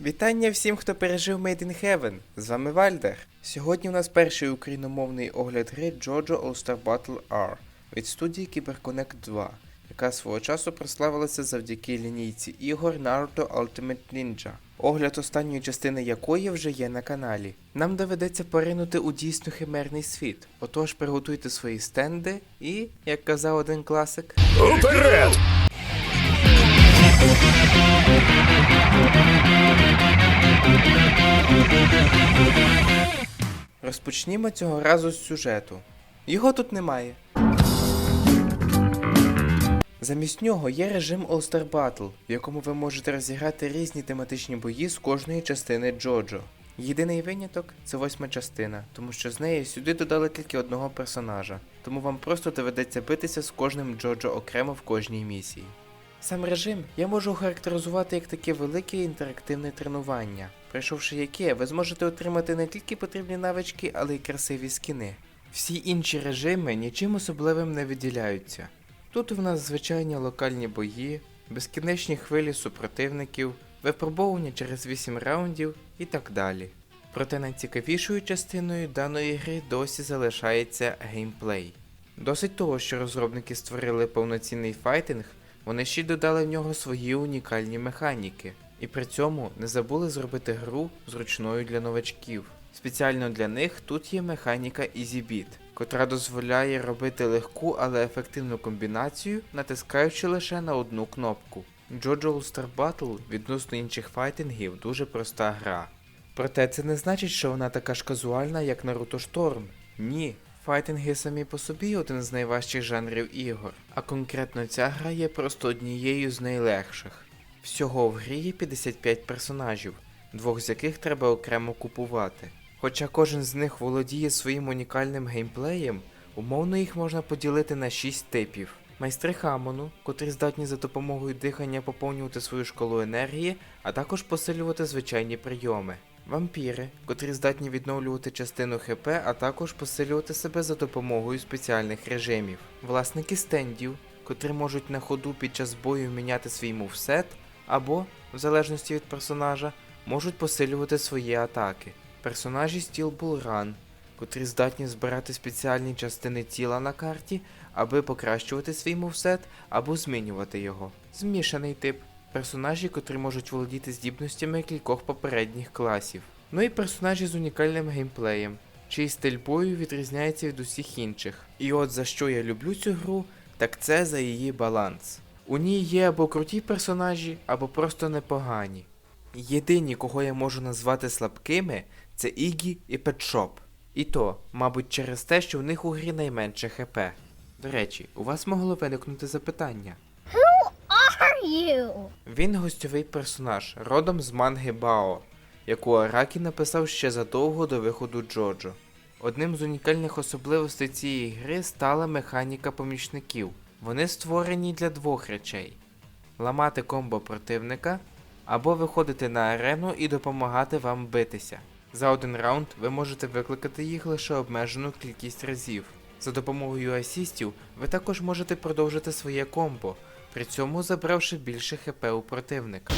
Вітання всім, хто пережив Made in Heaven. З вами Вальдер. Сьогодні у нас перший україномовний огляд гри JoJo All-Star Battle R від студії CyberConnect 2, яка свого часу прославилася завдяки лінійці ігор Naruto Ultimate Ninja, огляд останньої частини якої вже є на каналі. Нам доведеться поринути у дійсно химерний світ. Отож приготуйте свої стенди і, як казав один класик, Уперед! Розпочнімо цього разу з сюжету. Його тут немає. Замість нього є режим All-Star Battle, в якому ви можете розіграти різні тематичні бої з кожної частини Джоджо. Єдиний виняток це восьма частина, тому що з неї сюди додали тільки одного персонажа, тому вам просто доведеться битися з кожним Джоджо окремо в кожній місії. Сам режим я можу охарактеризувати як таке велике інтерактивне тренування, пройшовши яке ви зможете отримати не тільки потрібні навички, але й красиві скіни. Всі інші режими нічим особливим не виділяються. Тут в нас звичайні локальні бої, безкінечні хвилі супротивників, випробовування через 8 раундів і так далі. Проте найцікавішою частиною даної гри досі залишається геймплей. Досить того, що розробники створили повноцінний файтинг, вони ще й додали в нього свої унікальні механіки, і при цьому не забули зробити гру зручною для новачків. Спеціально для них тут є механіка EasyBeat, котра дозволяє робити легку, але ефективну комбінацію, натискаючи лише на одну кнопку. JoJo All-Star Battle відносно інших файтингів дуже проста гра. Проте це не значить, що вона така ж казуальна, як Naruto Storm. Ні, файтинги самі по собі один з найважчих жанрів ігор, а конкретно ця гра є просто однією з найлегших. Всього в грі є 55 персонажів, двох з яких треба окремо купувати. Хоча кожен з них володіє своїм унікальним геймплеєм, умовно їх можна поділити на 6 типів. Майстри Хамону, котрі здатні за допомогою дихання поповнювати свою шкалу енергії, а також посилювати звичайні прийоми. Вампіри, котрі здатні відновлювати частину ХП, а також посилювати себе за допомогою спеціальних режимів. Власники стендів, котрі можуть на ходу під час бою міняти свій мувсет, або, в залежності від персонажа, можуть посилювати свої атаки. Персонажі Steel Bull Run, котрі здатні збирати спеціальні частини тіла на карті, аби покращувати свій мувсет або змінювати його. Змішаний тип персонажі, котрі можуть володіти здібностями кількох попередніх класів. Ну і персонажі з унікальним геймплеєм, чий стиль бою відрізняється від усіх інших. І от за що я люблю цю гру, так це за її баланс. У ній є або круті персонажі, або просто непогані. Єдині, кого я можу назвати слабкими, це Ігі і Петшоп. І то, мабуть, через те, що в них у грі найменше ХП. До речі, у вас могло виникнути запитання. are you? Він гостьовий персонаж, родом з манги Бао, яку Аракі написав ще задовго до виходу Джоджо. Одним з унікальних особливостей цієї гри стала механіка помічників. Вони створені для двох речей: ламати комбо противника або виходити на арену і допомагати вам битися. За один раунд ви можете викликати їх лише обмежену кількість разів. За допомогою асістів ви також можете продовжити своє комбо, при цьому забравши більше хп у противника.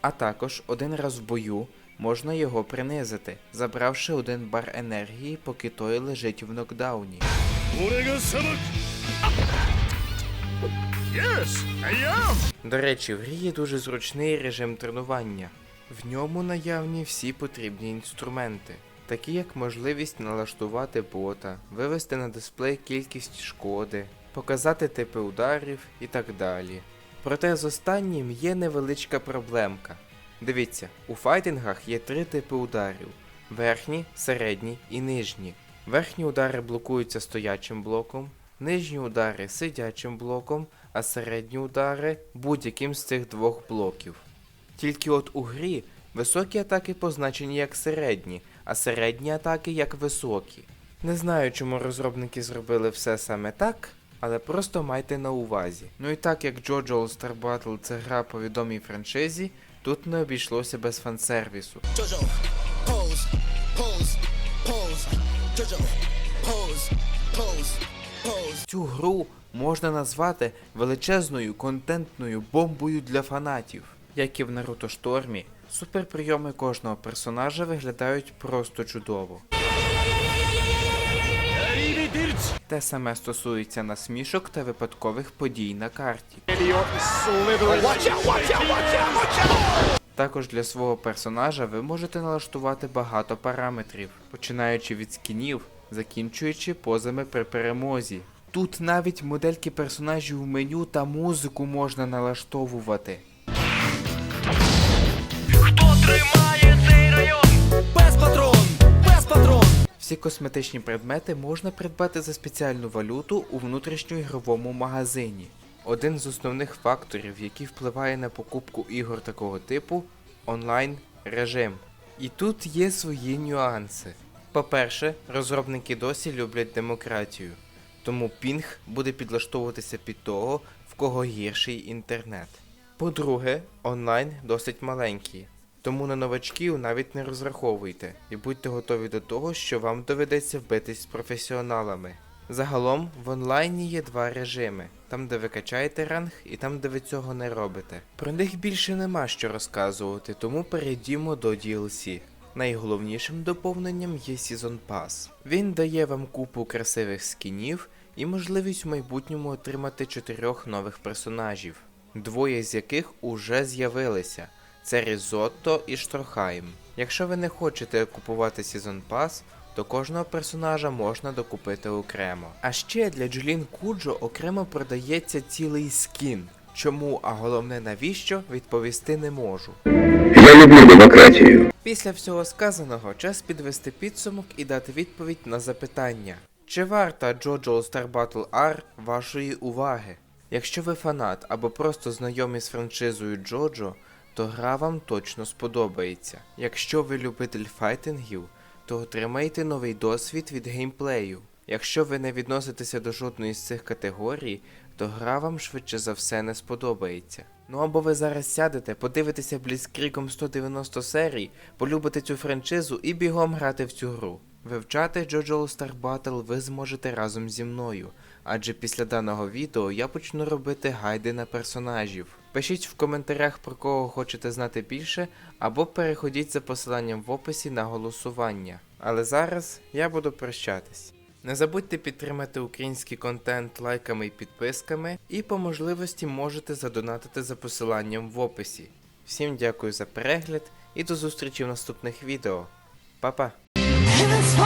А також один раз в бою можна його принизити, забравши один бар енергії, поки той лежить в нокдауні. Yes, I am! До речі, в грі є дуже зручний режим тренування. В ньому наявні всі потрібні інструменти, такі як можливість налаштувати бота, вивести на дисплей кількість шкоди, показати типи ударів і так далі. Проте з останнім є невеличка проблемка. Дивіться, у файтингах є три типи ударів: верхні, середні і нижні. Верхні удари блокуються стоячим блоком, нижні удари сидячим блоком, а середні удари будь-яким з цих двох блоків. Тільки от у грі високі атаки позначені як середні, а середні атаки як високі. Не знаю, чому розробники зробили все саме так, але просто майте на увазі. Ну і так як JoJo All-Star Battle це гра по відомій франшизі, тут не обійшлося без фансервісу. Jojo, pose, pose, pose. Jojo, pose, pose, pose. Цю гру можна назвати величезною контентною бомбою для фанатів. Як і в Наруто Штормі, суперприйоми кожного персонажа виглядають просто чудово. Те саме стосується насмішок та випадкових подій на карті. Також для свого персонажа ви можете налаштувати багато параметрів, починаючи від скінів, закінчуючи позами при перемозі. Тут навіть модельки персонажів в меню та музику можна налаштовувати. Хто тримає цей район? Без патрон! Без патрон! Всі косметичні предмети можна придбати за спеціальну валюту у внутрішньоігровому магазині. Один з основних факторів, який впливає на покупку ігор такого типу онлайн режим. І тут є свої нюанси. По-перше, розробники досі люблять демократію, тому пінг буде підлаштовуватися під того, в кого гірший інтернет. По-друге, онлайн досить маленький, тому на новачків навіть не розраховуйте і будьте готові до того, що вам доведеться вбитись з професіоналами. Загалом в онлайні є два режими: там, де ви качаєте ранг, і там, де ви цього не робите. Про них більше нема що розказувати, тому перейдімо до DLC. Найголовнішим доповненням є Season Pass. Він дає вам купу красивих скінів і можливість в майбутньому отримати чотирьох нових персонажів, двоє з яких уже з'явилися. Це Різотто і Штрохайм. Якщо ви не хочете купувати Season Pass, то кожного персонажа можна докупити окремо. А ще для Джолін Куджо окремо продається цілий скін. Чому, а головне навіщо, відповісти не можу. Люблю демократію. Після всього сказаного час підвести підсумок і дати відповідь на запитання. Чи варта JoJo Star Battle R вашої уваги? Якщо ви фанат або просто знайомі з франшизою JoJo, то гра вам точно сподобається. Якщо ви любитель файтингів, то отримайте новий досвід від геймплею. Якщо ви не відноситеся до жодної з цих категорій, то гра вам швидше за все не сподобається. Ну або ви зараз сядете, подивитеся блізкріком 190 серій, полюбите цю франшизу і бігом грати в цю гру. Вивчати JoJo Star Battle ви зможете разом зі мною, адже після даного відео я почну робити гайди на персонажів. Пишіть в коментарях про кого хочете знати більше, або переходіть за посиланням в описі на голосування. Але зараз я буду прощатись. Не забудьте підтримати український контент лайками і підписками, і по можливості можете задонатити за посиланням в описі. Всім дякую за перегляд і до зустрічі в наступних відео. Па-па! Heavens